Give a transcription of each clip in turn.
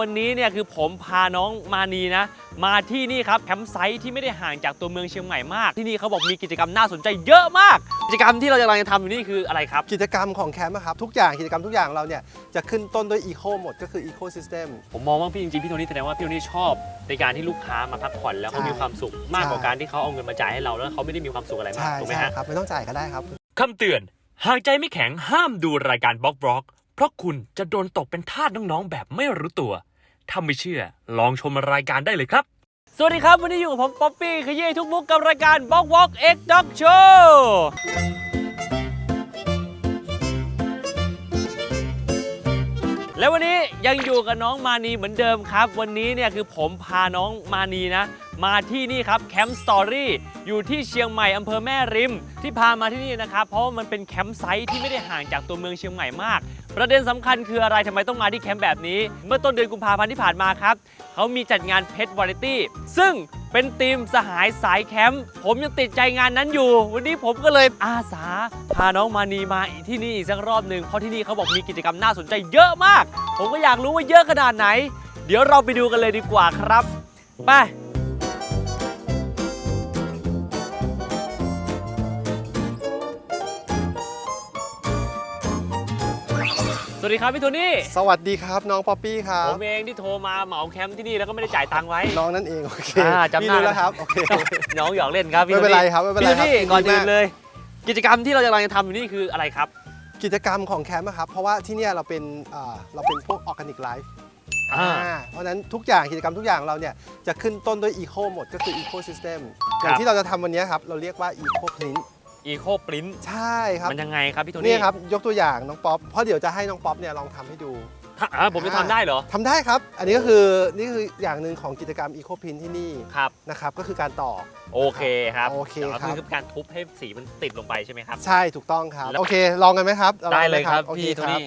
วันนี้เนี่ยคือผมพาน้องมานีนะ มาที่นี่ครับแคมป์ไซต์ที่ไม่ได้ห่างจากตัวเมืองเชียงใหม่มาก ที่นี่เขาบอกมีกิจกรรมน่าสนใจเยอะมาก กิจกรรมที่เรากำลังจะทำอยู่นี่คืออะไรครับ กิจกรรมของแคมป์อะครับทุกอย่างกิจกรรมทุกอย่างเราเนี่ยจะขึ้นต้นด้วยอีโคหมดก็คืออีโคซิสเต็ม ผมมองว่าพี่จริงๆพี่โทนี่แสดงว่าพี่โทนี่ชอบในการที่ลูกค้ามาพักผ่อนแล้วเขาใช่มีความสุขมากกว่าใช่การที่เขาเอาเงินมาจ่ายให้เราแล้วเขาไม่ได้มีความสุขอะไรมากใช่ถูกไหมใช่ฮะครับไม่ต้องจ่ายก็ได้ครับ คำเตือน หากใจไม่แข็งห้ามดูรายการบล็อกบล็อก เพราะคุณจะโดนตกเป็นทาสน้องๆ แบบไม่รู้ตัว ถ้าไม่เชื่อลองชมรายการได้เลยครับ สวัสดีครับ วันนี้อยู่กับผมป๊อปปี้ขยี้ทุกมุกกับรายการ b ล็อกวอล์กเอ็กด็อกโชว์และวันนี้ยังอยู่กับน้องมานีเหมือนเดิมครับ วันนี้เนี่ยคือผมพาน้องมานีนะ มาที่นี่ครับแคมป์สตอรี่อยู่ที่เชียงใหม่อำเภอแม่ริม ที่พามาที่นี่นะครับ เพราะว่ามันเป็นแคมป์ไซต์ที่ไม่ได้ห่างจากตัวเมืองเชียงใหม่มาก ประเด็นสำคัญคืออะไรทำไมต้องมาที่แคมป์แบบนี้ เมื่อต้นเดือนกุมภาพันธ์ที่ผ่านมาครับเขามีจัดงานเพชรวาไรตี้ซึ่งเป็นทีมสหายสายแคมป์ผมยังติดใจงานนั้นอยู่ วันนี้ผมก็เลยอาสาพาน้องมานีมาที่นี่อีกสักรอบหนึ่งเพราะที่นี่เขาบอกมีกิจกรรมน่าสนใจเยอะมาก ผมก็อยากรู้ว่าเยอะขนาดไหน เดี๋ยวเราไปดูกันเลยดีกว่าครับไป สวัสดีครับพี่โทนี่สวัสดีครับน้องป๊อปปี้ครับผมเองที่โทรมาเหมาแคมป์ที่นี่แล้วก็ไม่ได้จ่ายตังค์ไว้ น้องนั่นเอง โอเคอ่าจำพี่ได้รู้แล้วครับโอเคน้องหยอกเล่นครับพี่ไม่เป็นไรครับไม่เป็นไรพี่โทนี่ครับก่อนยินดีอื่มากนเลย กิจกรรมที่เรากำลังจะทำอยู่นี่คืออะไรครับ กิจกรรมของแคมป์อะครับเพราะว่าที่เนี่ยเราเป็นอ่าเราเป็นพวกออร์แกนิกไลฟ์อ่าเพราะฉะนั้นทุกอย่างกิจกรรมทุกอย่างเราเนี่ยจะขึ้นต้นด้วยอีโคหมดก็คืออีโคซิสเต็มครัอย่าบงที่เราจะทำวันนี้ครับเราเรียกว่าอีโคพลิน อีโคปรินใช่ครับมันยังไงครับพี่โทนี่นี่ครับยกตัวอย่างน้องป๊อปเพราะเดี๋ยวจะให้น้องป๊อปเนี่ยลองทำให้ดูถ้าอ่าผมจะทำได้เหรอทำได้ครับ อันนี้ก็คือนี่คืออย่างหนึ่งของกิจกรรมอีโคพินที่นี่ครับ นะครับก็คือการต่อ โอเคครับโอเคครับ คือการทุบให้สีมันติดลงไปใช่ไหมครับ ใช่ถูกต้องครับ แล้ว โอเค ลองกันไหมครับอาได้องเลยหมครับโอเคพี่โทครับนี่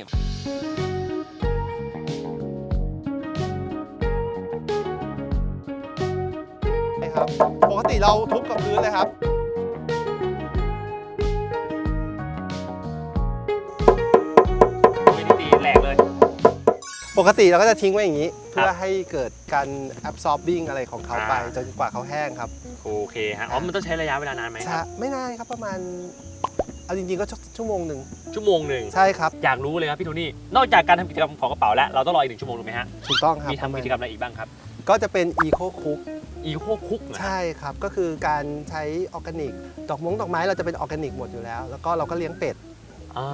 ใช่ครับ ปกติเราทุบกับพื้นเลยครับ ปกติเราก็จะทิ้งไว้อย่างนี้ครับเพื่อให้เกิดการ absorbing อะไรของเขาไปอ่าจนกว่าเขาแห้งครับ โอเคฮะ อ๋อ มันต้องใช้ระยะเวลานานไหมคใช่รับไม่นานครับประมาณ เอาจริงๆก็ชั่วโมงหนึ่งชั่วโมงหนึ่งใช่ครับอยากรู้เลยครับพี่โทนี่ นอกจากการทำกิจกรรมของกระเป๋าแล้ว เราต้องรออีกหนึ่งชั่วโมงถูกไหมฮะ ถูกต้องครับมีทำกิจกรรมอะไรอีกบ้างครับ ก็จะเป็น eco cook อีโคคุกนะใช่ครับ ก็คือการใช้ออร์แกนิก ดอกมงดอกไม้เราจะเป็นออร์แกนิกหมดอยู่แล้ว แล้วก็เราก็เลี้ยงเป็ดอ๋อ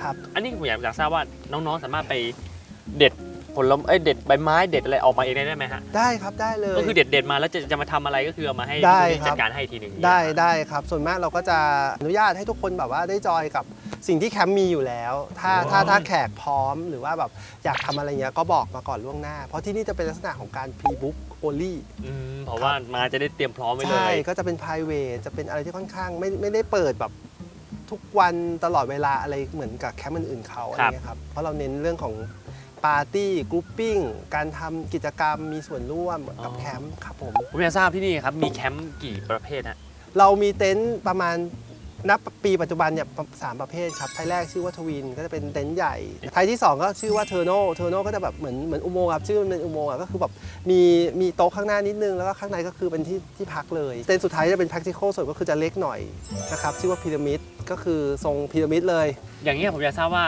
ครับ อันนี้ผมอยากอยากทราบว่าน้องๆสามารถไป เด็ดผลไม้เอ้ยเด็ดใบไม้เด็ดอะไรออกมาเองได้ไหมฮะได้ครับได้เลย ก็คือเด็ดเด็ดๆมาแล้วจะจะมาทำอะไรก็คือเอามาให้ได้พี่โทนี่ครับ จัดการให้อีกทีหนึ่งได้ได้ครับ ส่วนมากเราก็จะอนุญาตให้ทุกคนแบบว่าได้จอยกับสิ่งที่แคมป์มีอยู่แล้ว ถ้าถ้าถ้าแขกพร้อมหรือว่าแบบอยากทำอะไรเงี้ยก็บอกมาก่อนล่วงหน้า เพราะที่นี่จะเป็นลักษณะของการ pre book only อืมเพราะว่ามาจะได้เตรียมพร้อมไว้เลใช่ ย ก็จะเป็น private จะเป็นอะไรที่ค่อนข้างไม่ไม่ได้เปิดแบบทุกวันตลอดเวลาอะไรเหมือนกับแคมป์อื่นๆเขาอะไรครับ เงี้ยครับ เพราะเราเน้นเรื่องของ ปาร์ตี้กรุ๊ปปิ้งการทำกิจกรรมมีส่วนร่วมกับแคมป์ครับผม ผมอยากทราบที่นี่ครับ มีแคมป์กี่ประเภทฮะ เรามีเต็นท์ประมาณนับปีปัจจุบันเนี่ยสามประเภทครับไทยแรกชื่อว่าทวินก็จะเป็นเต็นท์ใหญ่ไทยที่ 2 ก็ชื่อว่าเทอร์โนเทอร์โนก็จะแบบเหมือนเหมือนอุโมงค์ครับชื่อมันเป็นอุโมงค์อะก็คือแบบมีมีโต๊ะข้างหน้านิดนึง แล้วก็ข้างในก็คือเป็นที่ที่พักเลย เต็นท์สุดท้ายจะเป็น practical ส่วนก็คือจะเล็กหน่อยนะครับชื่อว่าพีระมิดก็คือทรงพีระมิดเลย อย่างนี้ยผมอยากทราบว่า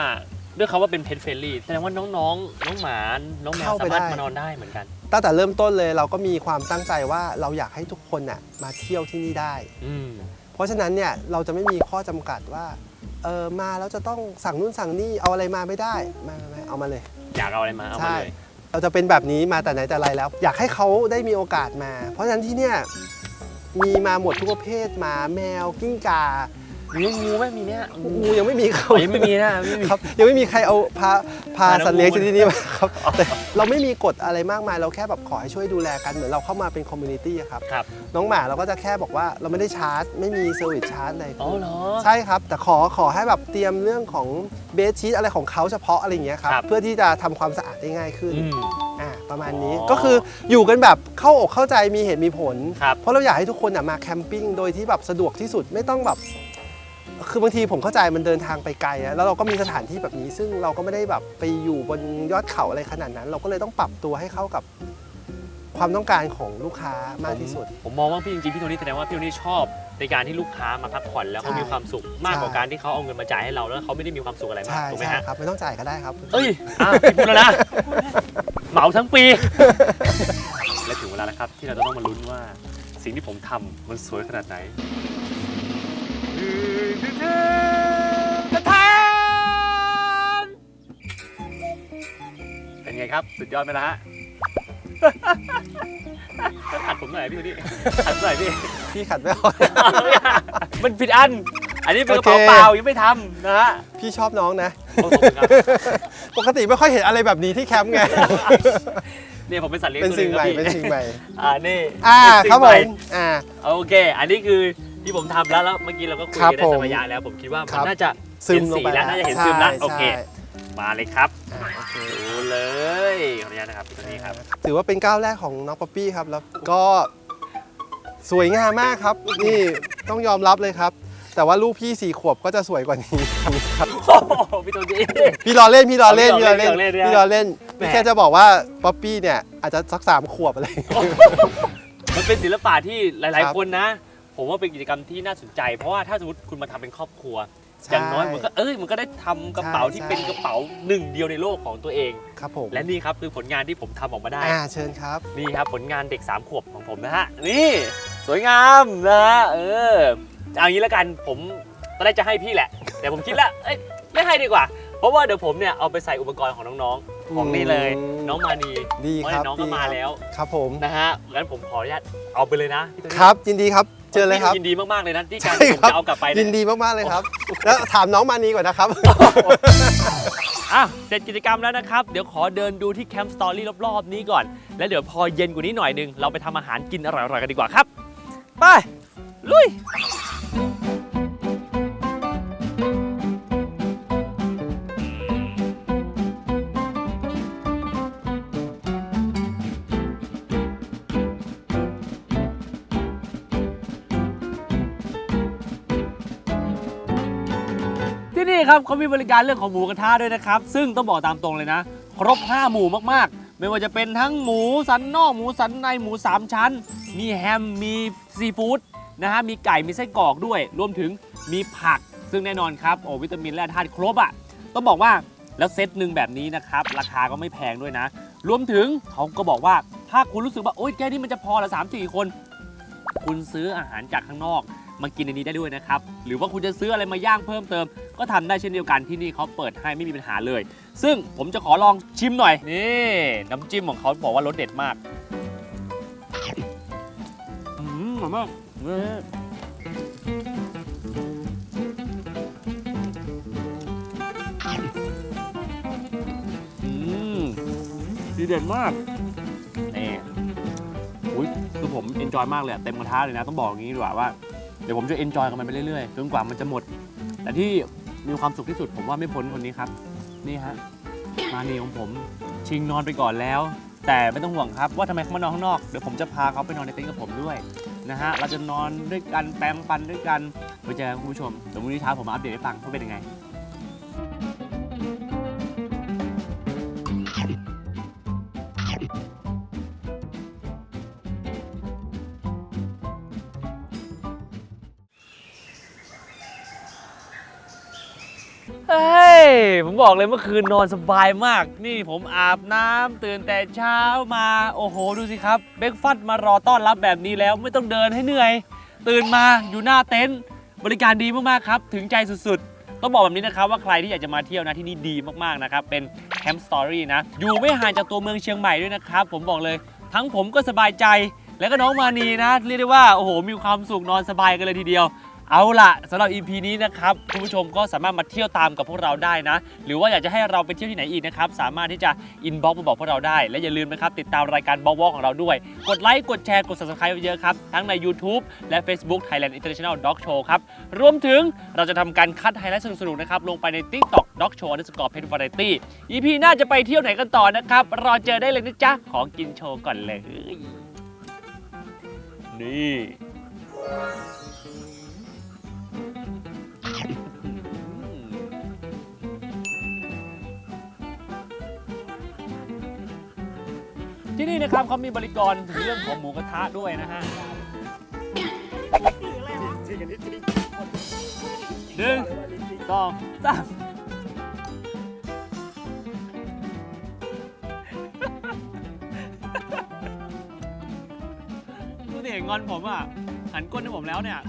ด้วยคำว่าเป็นเพ t เฟรนลี่แสดงว่าน้องๆ น้องหมา น้องแมวเข้าไปสามารถได้มานอนได้เหมือนกัน ตั้งแต่เริ่มต้นเลยเราก็มีความตั้งใจว่าเราอยากให้ทุกคนน่ะมาเที่ยวที่นี่ได้ อืม เพราะฉะนั้นเนี่ยเราจะไม่มีข้อจำกัดว่าเออมาแล้วจะต้องสั่งนู่นสั่งนี่เอาอะไรมาไม่ได้ไม่ไม่ไม่เอามาเลย อยากเอาอะไรมาเอามาใช่ เลย เราจะเป็นแบบนี้มาแต่ไหนแต่ไรแล้ว อยากให้เขาได้มีโอกาสมา เพราะฉะนั้นที่เนี่ยมีมาหมดทุกประเภทหมาแมวกิ้งก่า มีงูไหมมีเนี่ยงูยังไม่มีเขาอ๋อยังไม่มีนะไม่มีครับยังไม่มีใครเอาพาพาพาน้องสัตว์เลี้ยงงูชนิดนี้มาครับแต่เราไม่มีกฎอะไรมากมาย เราแค่แบบขอให้ช่วยดูแลกันเหมือนเราเข้ามาเป็นคอมมูนิตี้อะครับครับ น้องหมาเราก็จะแค่บอกว่าเราไม่ได้ชาร์จ ไม่มีเซอร์วิสชาร์จอะไรอ๋อเหรอใช่ครับ แต่ขอขอให้แบบเตรียมเรื่องของเบสชีตอะไรของเขาเฉพาะอะไรอย่างเงี้ยครับครับเพื่อที่จะทำความสะอาดได้ง่ายขึ้นอืมอ่าประมาณนี้อ๋อก็คืออยู่กันแบบเข้าอกเข้าใจมีเหตุมีผลครับเพราะเราอยากให้ทุกคนอะมาแคมปิ้งโดยที่แบบสะดวกที่สุดไม่ต้องแบบ คือบางทีผมเข้าใจมันเดินทางไปไกลอะแล้วเราก็มีสถานที่แบบนี้ ซึ่งเราก็ไม่ได้แบบไปอยู่บนยอดเขาอะไรขนาดนั้น เราก็เลยต้องปรับตัวให้เข้ากับความต้องการของลูกค้ามากที่สุด ผมมองว่าพี่จริงๆพี่โทนี่แสดงว่าพี่โทนี่ชอบในการที่ลูกค้ามาพักผ่อนแล้วเขาใช่มีความสุขมากกว่าใช่การที่เขาเอาเงินมาจ่ายให้เราแล้วเขาไม่ได้มีความสุขอะไรมากใช่ถูกไหมใช่ฮะครับไม่ต้องจ่ายก็ได้ครับเอ้ยอะพี่พูดแล้วนะเหมาทั้งปีและถึงเวลาแล้วครับ ที่เราจะต้องมาลุ้นว่าสิ่งที่ผมทำมันสวยขนาดไหนกระทาน เป็นไงครับ สุดยอดไหมล่ะฮะขัดผมหน่อยพี่ตัวนี้ขัดหน่อยพี่ พี่ขัดไม่ออกมันผิดอัน อันนี้เป็นกระเป๋าเปล่ายังไม่ทำนะฮะ พี่ชอบน้องนะ ปกติไม่ค่อยเห็นอะไรแบบนี้ที่แคมป์ไง เนี่ยผมเป็นสัตว์เลี้ยงเป็นตัวหสิ่นึงงใหม่ครับเป็นสิ่งใหม่ อ่านี่อ่าสิ่งครับผใหมอ่า โอเค อันนี้คือ ที่ผมทำแล้วแล้วเมื่อกี้เราก็คุยครับกันได้ผมสักระยะแล้วผมคิดว่าคมัรันบ น่าจะซึมลงไปเห็นสีแล้วน่าจะเห็นซึมแล้วใช่โอเคใช่มาเลยครับอ่าโอเคดูเลยขออนุญาตนะครับพี่ตัวนี้ครับถือว่าเป็นก้าวแรกของน้องป๊อปปี้ครับแล้วก็สวยงามมากครับ นี่ต้องยอมรับเลยครับ แต่ว่าลูกพี่สี่ขวบก็จะสวยกว่านี้ครับ โอ้โหพี่ตัวนี้ พี่รอเล่นพี่รอเล่นพี่พี่รรออเล่เล่นนพี่รอเล่นพี่รอเล่นแหม พี่แค่จะบอกว่าป๊อปปี้เนี่ยอาจจะสักสามขวบอะไร มันเป็นศิลปะที่หลายครับๆคนนะ ผมว่าเป็นกิจกรรมที่น่าสนใจ เพราะว่าถ้าสมมติคุณมาทำเป็นครอบครัวใช่อย่างน้อยมันก็เอ้ยมันก็ได้ทำกระเป๋าใช่ที่ใช่เป็นกระเป๋าหนึ่งเดียวในโลกของตัวเองครับผมและนี่ครับคือผลงานที่ผมทำออกมาได้อ่าเชิญครับนี่ครับผลงานเด็ก 3 ขวบของผมนะฮะนี่สวยงามนะฮะเออเอางี้แล้วกันผมตอนแรกจะให้พี่แหละ แต่ผมคิดแล้วเอ้ยไม่ให้ดีกว่า เพราะว่าเดี๋ยวผมเนี่ยเอาไปใส่อุปกรณ์ของน้องๆ ของนี่เลยอืมน้องมานีดีเพราะครับน้องก็ดีมาครับแล้ว ครับผมนะฮะงั้นผมขออนุญาตเอาไปเลยนะพี่ตัวนี้ครับยินดีครับเจอเลยครับพี่ยินดีมากๆเลยนะที่การใช่ที่ผมครับจะเอากลับไปยิเนี่ยนดีมากๆเลยครับ แล้วถามน้องมานีก่อนนะครับอะเสร็จกิจกรรมแล้วนะครับ เดี๋ยวขอเดินดูที่แคมป์สตอรี่รอบๆ นี้ก่อน แล้วเดี๋ยวพอเย็นกว่านี้หน่อยหนึง เราไปทำอาหารกินอร่อยๆ กันดีกว่าครับ ไป ลุย ที่นี่ครับเขามีบริการเรื่องของหมูกระทะด้วยนะครับ ซึ่งต้องบอกตามตรงเลยนะ ครบ 5 หมูมากๆ ไม่ว่าจะเป็นทั้งหมูสันนอกหมูสันในหมู 3 ชั้น มีแฮมมีซีฟู้ดนะฮะมีไก่มีไส้กรอกด้วย รวมถึงมีผัก ซึ่งแน่นอนครับโอ้วิตามินและธาตุครบอะ่ะต้องบอกว่าแล้วเซตหนึ่งแบบนี้นะครับราคาก็ไม่แพงด้วยนะ รวมถึงเขาก็บอกว่าถ้าคุณรู้สึกว่าโอ๊ยแค่นี้มันจะพอละสามสี่คน คุณซื้ออาหารจากข้างนอกมากินในนี้ได้ด้วยนะครับ หรือว่าคุณจะซื้ออะไรมาย่างเพิ่มเติม ก็ทำได้เช่นเดียวกันที่นี่เขาเปิดให้ไม่มีปัญหาเลย ซึ่งผมจะขอลองชิมหน่อยนี่น้ำจิ้มของเขาบอกว่ารสเด็ดมากอืมอร่อยมากนี่อืมดีเด็ดมากนี่อุ้ยคือผมเอนจอยมากเลยเต็มกระทะเลยนะ ต้องบอกอย่างนี้ดีกว่าว่า เดี๋ยวผมจะเอนจอยกับมันไปเรื่อยๆ จนกว่ามันจะหมด แต่ที่ มีความสุขที่สุดผมว่าไม่พ้นคนนี้ครับ นี่ฮะมานีของผมชิงนอนไปก่อนแล้ว แต่ไม่ต้องห่วงครับว่าทำไมเขามานอนข้างนอกเดี๋ยวผมจะพาเขาไปนอนในเต็นท์กับผมด้วยนะฮะเราจะนอนด้วยกันแปรงฟันด้วยกันไปเจอกันคุณผู้ชมเดี๋ยววันนี้เช้าผมมาอัปเดตให้ฟังว่าเป็นยังไง เฮ้ย ผมบอกเลยเมื่อคืนนอนสบายมาก นี่ผมอาบน้ำตื่นแต่เช้ามา โอ้โห ดูสิครับ เบรกฟัดมารอต้อนรับแบบนี้แล้วไม่ต้องเดินให้เหนื่อย ตื่นมาอยู่หน้าเต็นท์บริการดีมากๆครับ ถึงใจสุดๆ ต้องบอกแบบนี้นะครับว่าใครที่อยากจะมาเที่ยวนะที่นี่ดีมากๆนะครับ เป็นแคมป์สตอรี่นะ อยู่ไม่ห่างจากตัวเมืองเชียงใหม่ด้วยนะครับ ผมบอกเลย ทั้งผมก็สบายใจ แล้วก็น้องมานีนะ เรียกได้ว่าโอ้โหมีความสุขนอนสบายกันเลยทีเดียว เอาล่ะสำหรับ EP นี้นะครับคุณผู้ชมก็สามารถมาเที่ยวตามกับพวกเราได้นะ หรือว่าอยากจะให้เราไปเที่ยวที่ไหนอีกนะครับ สามารถที่จะอินบ็อกมาบอกพวกเราได้ และอย่าลืมนะครับติดตามรายการบอกวของเราด้วย กดไลค์กดแชร์กด subscribe เยอะๆครับ ทั้งใน YouTube และ Facebook Thailand International Dog Show ครับ รวมถึงเราจะทำการคัดไฮไลท์สนุกๆนะครับลงไปใน TikTok Dog Show underscore pet variety EP หน้าจะไปเที่ยวไหนกันต่อนะครับรอเจอได้เลยนะจ๊ะของกินโชว์ก่อนเลยนี่ ที่นี่นะครับเขามีบริการถึงเรื่องของหมูกระทะด้วยนะฮะหนึ่งสองสามดูสิเหงอนผมอะ หันก้นให้ผมแล้วเนี่ย